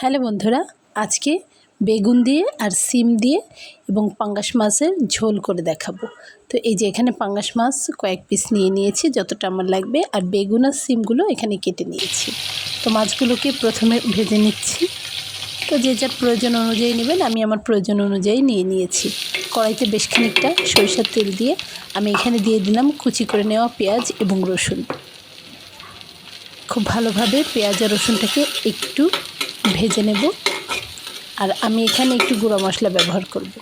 Hello বন্ধুরা, আজকে বেগুন দিয়ে আর সিম দিয়ে এবং পাঙ্গাস মাছের ঝোল করে দেখাবো। তো এই যে এখানে পাঙ্গাস মাছ কয়েক পিস নিয়ে নিয়েছি, যতটা আমার লাগবে, আর বেগুন আর সিমগুলো এখানে কেটে নিয়েছি। তো মাছগুলোকে প্রথমে ভেজে নিচ্ছি। তো যে যার প্রয়োজন অনুযায়ী নেবেন, আমি আমার প্রয়োজন অনুযায়ী নিয়ে নিয়েছি। কড়াইতে বেশ খানিকটা সরিষার তেল দিয়ে আমি এখানে দিয়ে দিলাম কুচি করে নেওয়া পেঁয়াজ এবং রসুন। খুব ভালোভাবে পেঁয়াজ আর রসুনটাকে একটু ভেজে নেব। আর আমি এখানে একটু গুঁড়ো মশলা ব্যবহার করব।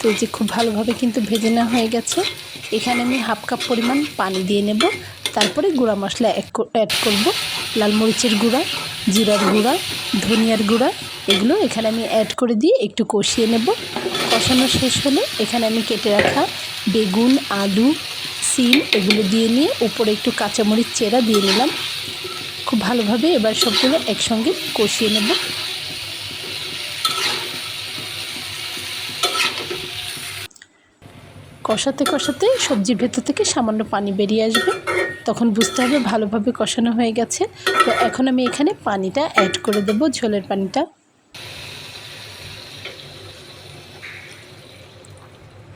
তো যে খুব ভালোভাবে কিন্তু ভেজে নেওয়া হয়ে গেছে। এখানে আমি হাফ কাপ পরিমাণ পানি দিয়ে নেব। তারপরে গুঁড়া মশলা অ্যাড করব। লাল মরিচের গুঁড়া, জিরার গুঁড়া, ধনিয়ার গুঁড়া, এগুলো এখানে আমি অ্যাড করে দিয়ে একটু কষিয়ে নেব। কষানো শেষ হলে এখানে আমি কেটে রাখা বেগুন, আলু, সিম এগুলো দিয়ে নিয়ে উপরে একটু কাঁচামরিচ চেরা দিয়ে নিলাম। খুব ভালোভাবে এবার সবগুলো একসঙ্গে কষিয়ে নেব। কষাতে কষাতে সবজির ভেতর থেকে সামান্য পানি বেরিয়ে আসবে। তখন বুঝতে হবে ভালোভাবে কষানো হয়ে গেছে। তো এখন আমি এখানে পানিটা অ্যাড করে দেব, ঝোলের পানিটা।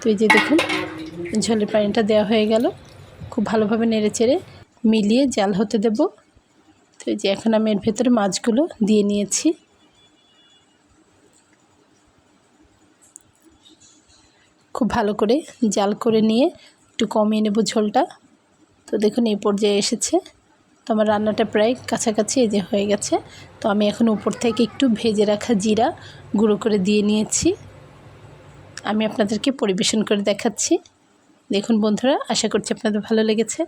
তো এই যে দেখুন, ঝোলের পানিটা দেওয়া হয়ে গেল। খুব ভালোভাবে নেড়ে চেড়ে মিলিয়ে জাল হতে দেব। তো এই যে এখন আমি এর ভেতরে মাছগুলো দিয়ে নিয়েছি। খুব ভালো করে জাল করে নিয়ে একটু কমিয়ে নেব ঝোলটা। তো দেখুন এই পর্যায়ে এসেছে। তো আমার রান্নাটা প্রায় কাছাকাছি এই যে হয়ে গেছে। তো আমি এখন উপর থেকে একটু ভেজে রাখা জিরা গুঁড়ো করে দিয়ে নিয়েছি। আমি আপনাদেরকে পরিবেশন করে দেখাচ্ছি। দেখুন বন্ধুরা, আশা করছি আপনাদের ভালো লেগেছে।